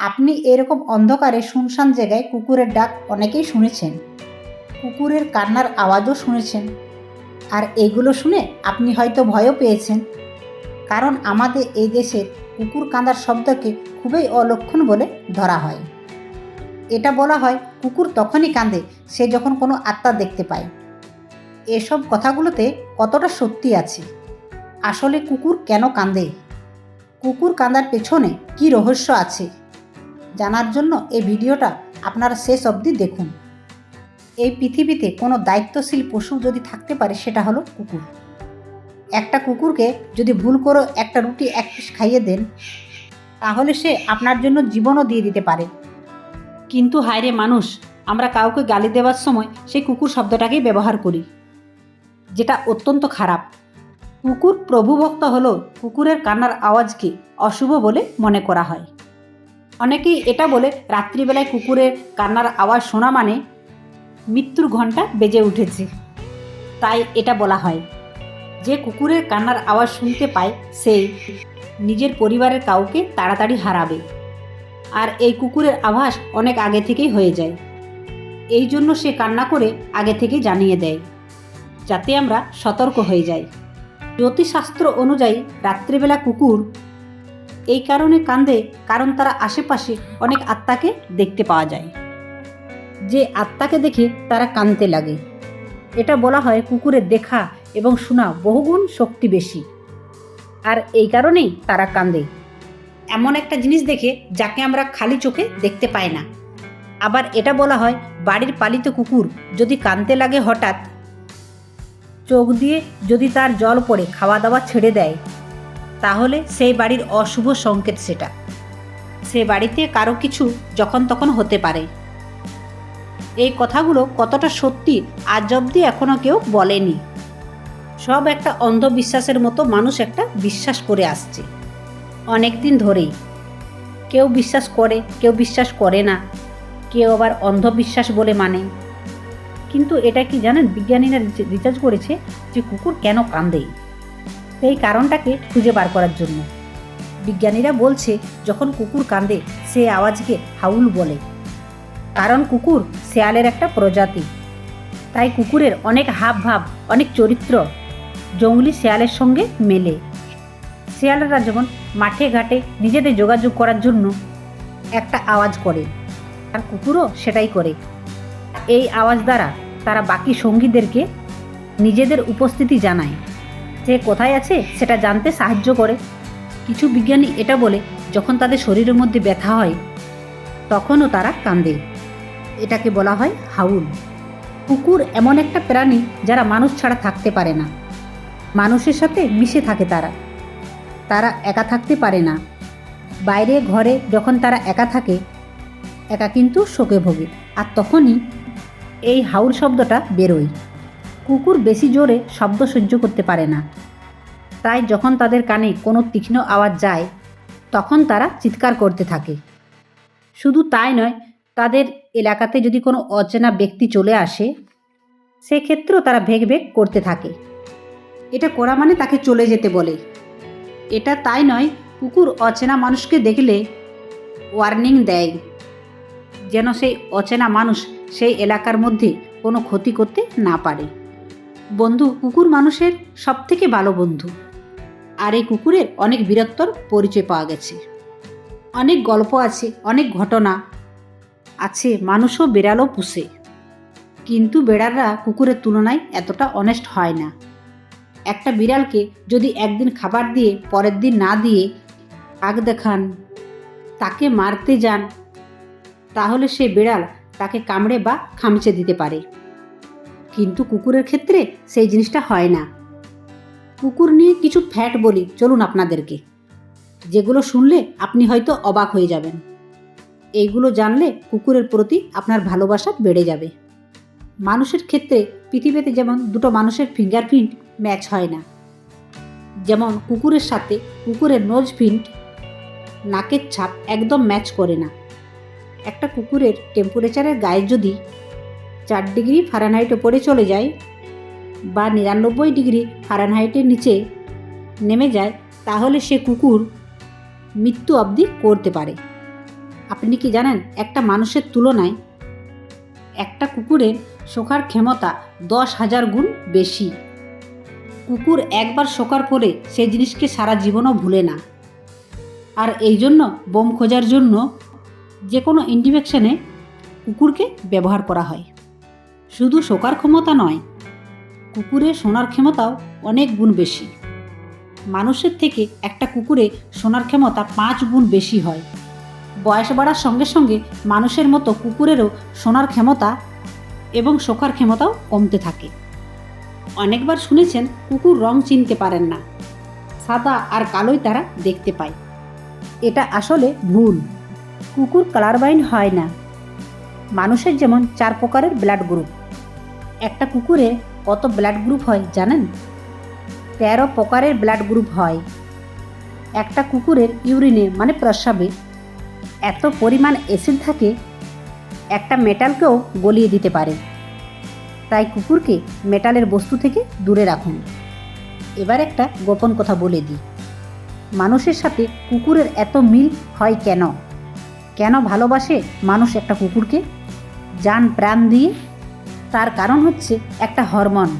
আপনি এরকম অন্ধকারে শুনশান জায়গায় কুকুরের ডাক অনেকেই শুনেছেন। কুকুরের কান্নার আওয়াজও শুনেছেন। আর এইগুলো শুনে আপনি হয়তো ভয়ও পেয়েছেন। কারণ আমাদের এই দেশের কুকুর কাঁদার শব্দকে খুবই অলক্ষণ বলে ধরা হয়। এটা বলা হয়, কুকুর তখনই কাঁদে সে যখন কোনো আত্মা দেখতে পায়। এসব কথাগুলোতে কতটা সত্যি আছে? আসলে কুকুর কেন কাঁদে? কুকুর কাঁদার পেছনে কি রহস্য আছে? জানার জন্য এই ভিডিওটা আপনারা শেষ অবধি দেখুন। এই পৃথিবীতে কোনো দায়িত্বশীল পশু যদি থাকতে পারে, সেটা হলো কুকুর। একটা কুকুরকে যদি ভুল করে একটা রুটি এক পিস খাইয়ে দেন, তাহলে সে আপনার জন্য জীবনও দিয়ে দিতে পারে। কিন্তু হায়রে মানুষ, আমরা কাউকে গালি দেওয়ার সময় সেই কুকুর শব্দটাকেই ব্যবহার করি, যেটা অত্যন্ত খারাপ। কুকুর প্রভুভক্ত হলেও কুকুরের কান্নার আওয়াজকে অশুভ বলে মনে করা হয়। অনেকেই এটা বলে, রাত্রিবেলায় কুকুরের কান্নার আওয়াজ শোনা মানে মৃত্যুর ঘণ্টা বেজে উঠেছে। তাই এটা বলা হয়। যে কুকুরের কান্নার আওয়াজ শুনতে পায় সেই নিজের পরিবারের কাউকে তাড়াতাড়ি হারাবে। আর এই কুকুরের আভাস অনেক আগে থেকেই হয়ে যায়। এই জন্য সে কান্না করে আগে থেকে জানিয়ে দেয়, যাতে আমরা সতর্ক হয়ে যাই। জ্যোতিষশাস্ত্র অনুযায়ী, রাত্রিবেলা কুকুর এই কারণে কান্দে, কারণ তারা আশেপাশে অনেক আত্মাকে দেখতে পাওয়া যায়। যে আত্মাকে দেখে তারা কাঁদতে লাগে। এটা বলা হয় কুকুরের দেখা এবং শোনা বহুগুণ শক্তি বেশি। আর এই কারণেই তারা কান্দে। এমন একটা জিনিস দেখে যাকে আমরা খালি চোখে দেখতে পাই না। আবার এটা বলা হয় বাড়ির পালিত কুকুর যদি কাঁদতে লাগে হঠাৎ, চোখ দিয়ে যদি তার জল পড়ে, খাওয়া দাওয়া ছেড়ে দেয়। তাহলে সেই বাড়ির অশুভ সংকেত সেটা। সে বাড়িতে কারও কিছু যখন তখন হতে পারে। এই কথাগুলো কতটা সত্যি আজ অবধি এখনও কেউ বলেনি। সব একটা অন্ধবিশ্বাসের মতো মানুষ একটা বিশ্বাস করে আসছে। অনেক দিন ধরেই। কেউ বিশ্বাস করে, কেউ বিশ্বাস করে না। কেউ আবার অন্ধবিশ্বাস বলে মানে। কিন্তু এটা কি জানেন? বিজ্ঞানীরা রিচার্জ করেছে যে কুকুর কেন কান্দে সেই কারণটাকে খুঁজে বার করার জন্য। বিজ্ঞানীরা বলছে, যখন কুকুর কাঁদে, সে আওয়াজকে হাউল বলে। কারণ কুকুর শেয়ালের একটা প্রজাতি। তাই কুকুরের অনেক হাব ভাব, অনেক চরিত্র জঙ্গলি শেয়ালের সঙ্গে মেলে। শেয়ালেরা যেমন মাঠে ঘাটে নিজেদের যোগাযোগ করার জন্য একটা আওয়াজ করে, আর কুকুরও সেটাই করে। এই আওয়াজ দ্বারা তারা বাকি সঙ্গীদেরকে নিজেদের উপস্থিতি জানায়। যে কোথায় আছে সেটা জানতে সাহায্য করে। কিছু বিজ্ঞানী এটা বলে, যখন তাদের শরীরের মধ্যে ব্যথা হয়, তখনও তারা কান্দে। এটাকে বলা হয় হাউল। কুকুর এমন একটা প্রাণী যারা মানুষ ছাড়া থাকতে পারে না। মানুষের সাথে মিশে থাকে তারা। তারা একা থাকতে পারে না। বাইরে, ঘরে যখন তারা একা থাকে, একা কিন্তু শোকে ভোগে। আর তখনই এই হাউল শব্দটা বেরোয়। কুকুর বেশি জোরে শব্দ সহ্য করতে পারে না। তাই যখন তাদের কানে কোনো তীক্ষ্ণ আওয়াজ যায়, তখন তারা চিৎকার করতে থাকে। শুধু তাই নয়, তাদের এলাকাতে যদি কোনো অচেনা ব্যক্তি চলে আসে, সেক্ষেত্রেও তারা ভেগ ভেগ করতে থাকে। এটা করা মানে তাকে চলে যেতে বলে। এটা তাই নয়, কুকুর অচেনা মানুষকে দেখলে ওয়ার্নিং দেয়, যেন সেই অচেনা মানুষ সেই এলাকার মধ্যে কোনো ক্ষতি করতে না পারে। বন্ধু কুকুর মানুষের সবথেকে ভালো বন্ধু। আর এই কুকুরের অনেক বীরত্বর পরিচয় পাওয়া গেছে। অনেক গল্প আছে, অনেক ঘটনা আছে, মানুষও বেড়ালও পুষে। কিন্তু বেড়ালরা কুকুরের তুলনায় এতটা অনেস্ট হয় না। একটা বিড়ালকে যদি একদিন খাবার দিয়ে, পরের দিন না দিয়ে আগ দেখান, তাকে মারতে যান, তাহলে সে বিড়াল তাকে কামড়ে বা খামচে দিতে পারে। কিন্তু কুকুরের ক্ষেত্রে সেই জিনিসটা হয় না। কুকুর নিয়ে কিছু ফ্যাট বলি, চলুন আপনাদেরকে। যেগুলো শুনলে আপনি হয়তো অবাক হয়ে যাবেন। এইগুলো জানলে কুকুরের প্রতি আপনার ভালোবাসা বেড়ে যাবে। মানুষের ক্ষেত্রে পৃথিবীতে যেমন দুটো মানুষের ফিঙ্গারপ্রিন্ট ম্যাচ হয় না। যেমন কুকুরের সাথে কুকুরের নোজ প্রিন্ট নাকের ছাপ একদম ম্যাচ করে না। একটা কুকুরের টেম্পারেচারের গায়ে যদি চার ডিগ্রি ফারেনহাইট ওপরে চলে যায় বা নিরানব্বই ডিগ্রি ফারেনহাইটের নিচে নেমে যায়, তাহলে সে কুকুর মৃত্যু অবধি করতে পারে। আপনি কি জানেন, একটা মানুষের তুলনায় একটা কুকুরের শোকার ক্ষমতা দশ হাজার গুণ বেশি। কুকুর একবার শোকার পরে সেই জিনিসকে সারা জীবনও ভুলে না। আর এই জন্য বোম খোঁজার জন্য যে কোনো ইন্ডিভেকশনে কুকুরকে ব্যবহার করা হয়। শুধু শোকার ক্ষমতা নয়, কুকুরের শোনার ক্ষমতাও অনেক গুণ বেশি। মানুষের থেকে একটা কুকুরে শোনার ক্ষমতা পাঁচ গুণ বেশি হয়। বয়স বাড়ার সঙ্গে সঙ্গে মানুষের মতো কুকুরেরও শোনার ক্ষমতা এবং শোকার ক্ষমতাও কমতে থাকে। অনেকবার শুনেছেন, কুকুর রং চিনতে পারেন না। সাদা আর কালোই তারা দেখতে পায়। এটা আসলে ভুল। কুকুর কালার কালারবাইন হয় না। মানুষের যেমন চার প্রকারের ব্লাড গ্রুপ। একটা কুকুরে কত ব্লাড গ্রুপ হয় জানেন? তেরো প্রকারের ব্লাড গ্রুপ হয়। একটা কুকুরের ইউরিনে মানে প্রস্রাবে এত পরিমাণ অ্যাসিড থাকে, একটা মেটালকেও গলিয়ে দিতে পারে। তাই কুকুরকে মেটালের বস্তু থেকে দূরে রাখুন। এবার একটা গোপন কথা বলে দিই। মানুষের সাথে কুকুরের এত মিল হয় কেন? কেন ভালোবাসে মানুষ একটা কুকুরকে? যান প্রাণ দিয়ে তার কারণ হচ্ছে একটা হরমোন।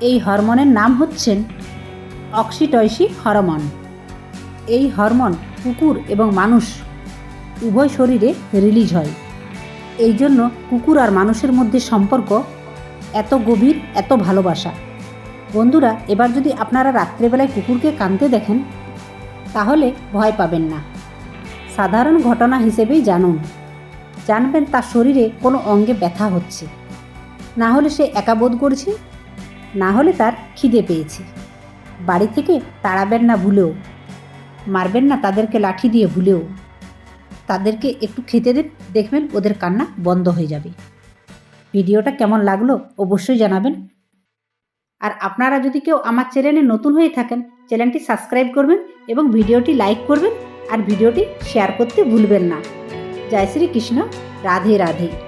এই হরমোনের নাম হচ্ছেন অক্সিটয়সি হরমোন। এই হরমোন কুকুর এবং মানুষ উভয় শরীরে রিলিজ হয়। এই জন্য কুকুর আর মানুষের মধ্যে সম্পর্ক এত গভীর, এত ভালোবাসা। বন্ধুরা, এবার যদি আপনারা রাত্রেবেলায় কুকুরকে কাঁদতে দেখেন, তাহলে ভয় পাবেন না। সাধারণ ঘটনা হিসেবেই জানুন। জানবেন তার শরীরে কোনো অঙ্গে ব্যথা হচ্ছে। না হলে সে একা বোধ করছে? না হলে তার খিদে পেয়েছে। বাড়ি থেকে তাড়াবেন না ভুলেও। মারবেন না তাদেরকে লাঠি দিয়ে ভুলেও। তাদেরকে একটু খেতে দেন দেখবেন ওদের কান্না বন্ধ হয়ে যাবে। ভিডিওটা কেমন লাগল অবশ্যই জানাবেন। আর আপনারা যদি কেউ আমার চ্যানেলে নতুন হয়ে থাকেন, চ্যানেলটি সাবস্ক্রাইব করবেন এবং ভিডিওটি লাইক করবেন আর ভিডিওটি শেয়ার করতে ভুলবেন না। জয় শ্রী কৃষ্ণ রাধে রাধে।